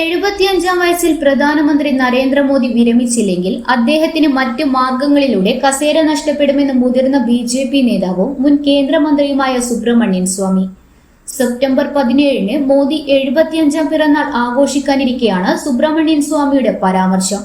എഴുപത്തിയഞ്ചാം വയസ്സിൽ പ്രധാനമന്ത്രി നരേന്ദ്രമോദി വിരമിച്ചില്ലെങ്കിൽ അദ്ദേഹത്തിന് മറ്റ് മാർഗങ്ങളിലൂടെ കസേര നഷ്ടപ്പെടുമെന്ന് മുതിർന്ന ബി ജെ പി നേതാവും മുൻ കേന്ദ്രമന്ത്രിയുമായ സുബ്രഹ്മണ്യൻ സ്വാമി. സെപ്റ്റംബർ പതിനേഴിന് മോദി എഴുപത്തിയഞ്ചാം പിറന്നാൾ ആഘോഷിക്കാനിരിക്കെയാണ് സുബ്രഹ്മണ്യൻ സ്വാമിയുടെ പരാമർശം.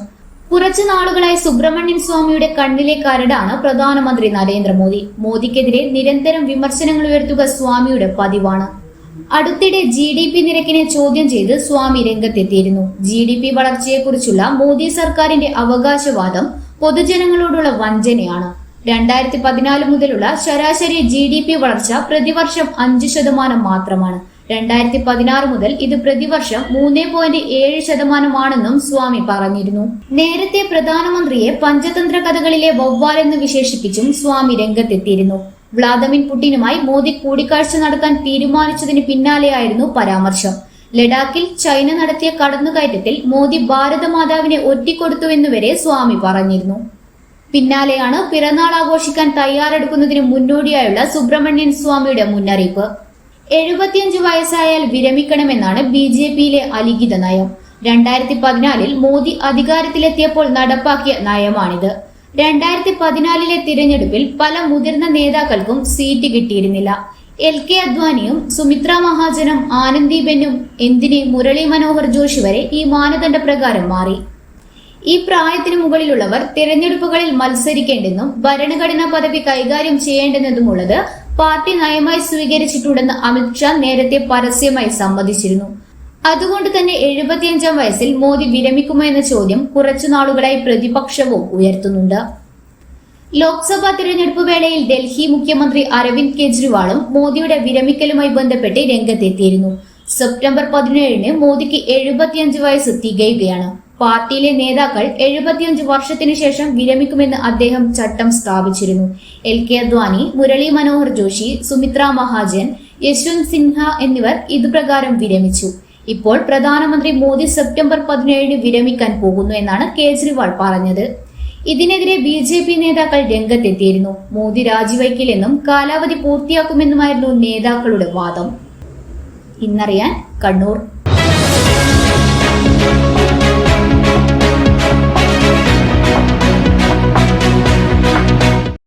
കുറച്ചു നാളുകളായി സുബ്രഹ്മണ്യൻ സ്വാമിയുടെ കണ്ണിലെ കരടാണ് പ്രധാനമന്ത്രി നരേന്ദ്രമോദി. മോദിക്കെതിരെ നിരന്തരം വിമർശനങ്ങൾ ഉയർത്തുക സ്വാമിയുടെ പതിവാണ്. അടുത്തിടെ ജി ഡി പി നിരക്കിനെ ചോദ്യം ചെയ്ത് സ്വാമി രംഗത്തെത്തിയിരുന്നു. ജി ഡി പി വളർച്ചയെക്കുറിച്ചുള്ള മോദി സർക്കാരിന്റെ അവകാശവാദം പൊതുജനങ്ങളോടുള്ള വഞ്ചനയാണ്. രണ്ടായിരത്തി പതിനാല് മുതലുള്ള ശരാശരി ജി ഡി പി വളർച്ച പ്രതിവർഷം അഞ്ച് ശതമാനം മാത്രമാണ്. രണ്ടായിരത്തി പതിനാറ് മുതൽ ഇത് പ്രതിവർഷം മൂന്ന് പോയിന്റ് ഏഴ് ശതമാനമാണെന്നും സ്വാമി പറഞ്ഞിരുന്നു. നേരത്തെ പ്രധാനമന്ത്രിയെ പഞ്ചതന്ത്ര കഥകളിലെ വവ്വാലെന്ന് വിശേഷിപ്പിച്ചും സ്വാമി രംഗത്തെത്തിയിരുന്നു. വ്ളാദിമിർ പുടിനുമായി മോദി കൂടിക്കാഴ്ച നടത്താൻ തീരുമാനിച്ചതിന് പിന്നാലെയായിരുന്നു പരാമർശം. ലഡാക്കിൽ ചൈന നടത്തിയ കടന്നുകയറ്റത്തിൽ മോദി ഭാരതമാതാവിനെ ഒറ്റിക്കൊടുത്തുവെന്നുവരെ സ്വാമി പറഞ്ഞിരുന്നു. പിന്നാലെയാണ് പിറന്നാൾ ആഘോഷിക്കാൻ തയ്യാറെടുക്കുന്നതിന് മുന്നോടിയായുള്ള സുബ്രഹ്മണ്യൻ സ്വാമിയുടെ മുന്നറിയിപ്പ്. എഴുപത്തിയഞ്ച് വയസ്സായാൽ വിരമിക്കണമെന്നാണ് ബി ജെ പിയിലെ അലിഖിത നയം. രണ്ടായിരത്തി പതിനാലിൽ മോദി അധികാരത്തിലെത്തിയപ്പോൾ നടപ്പാക്കിയ നയമാണിത്. രണ്ടായിരത്തി പതിനാലിലെ തിരഞ്ഞെടുപ്പിൽ പല മുതിർന്ന നേതാക്കൾക്കും സീറ്റ് കിട്ടിയിരുന്നില്ല. എൽ കെ അദ്വാനിയും സുമിത്ര മഹാജനും ആനന്ദി ബെന്നും എന്തിന് മുരളി മനോഹർ ജോഷി വരെ ഈ മാനദണ്ഡ പ്രകാരം മാറി? ഈ പ്രായത്തിന് മുകളിലുള്ളവർ തിരഞ്ഞെടുപ്പുകളിൽ മത്സരിക്കേണ്ടെന്നും ഭരണഘടനാ പദവി കൈകാര്യം ചെയ്യേണ്ടെന്നതുമുള്ളത് പാർട്ടി നയമായി സ്വീകരിച്ചിട്ടുണ്ടെന്ന് അമിത്ഷാ നേരത്തെ പരസ്യമായി സമ്മതിച്ചിരുന്നു. അതുകൊണ്ട് തന്നെ എഴുപത്തിയഞ്ചാം വയസ്സിൽ മോദി വിരമിക്കുമോ എന്ന ചോദ്യം കുറച്ചു നാളുകളായി പ്രതിപക്ഷവും ഉയർത്തുന്നുണ്ട്. ലോക്സഭാ തിരഞ്ഞെടുപ്പ് വേളയിൽ ഡൽഹി മുഖ്യമന്ത്രി അരവിന്ദ് കെജ്രിവാളും മോദിയുടെ വിരമിക്കലുമായി ബന്ധപ്പെട്ട് രംഗത്തെത്തിയിരുന്നു. സെപ്റ്റംബർ പതിനേഴിന് മോദിക്ക് എഴുപത്തിയഞ്ച് വയസ്സ് തികയുകയാണ്. പാർട്ടിയിലെ നേതാക്കൾ എഴുപത്തിയഞ്ച് വർഷത്തിനു ശേഷം വിരമിക്കുമെന്ന് അദ്ദേഹം ചട്ടം സ്ഥാപിച്ചിരുന്നു. എൽ കെ അദ്വാനി മുരളി മനോഹർ ജോഷി സുമിത്ര മഹാജൻ യശ്വന്ത് സിൻഹ എന്നിവർ ഇതുപ്രകാരം വിരമിച്ചു. ഇപ്പോൾ പ്രധാനമന്ത്രി മോദി സെപ്റ്റംബർ പതിനേഴിന് വിരമിക്കാൻ പോകുന്നു എന്നാണ് കേജ്രിവാൾ പറഞ്ഞത്. ഇതിനെതിരെ ബി ജെ പി നേതാക്കൾ രംഗത്തെത്തിയിരുന്നു. മോദി രാജിവയ്ക്കില്ലെന്നും കാലാവധി പൂർത്തിയാക്കുമെന്നുമായിരുന്നു നേതാക്കളുടെ വാദം. ഇന്നറിയാൻ കണ്ണൂർ.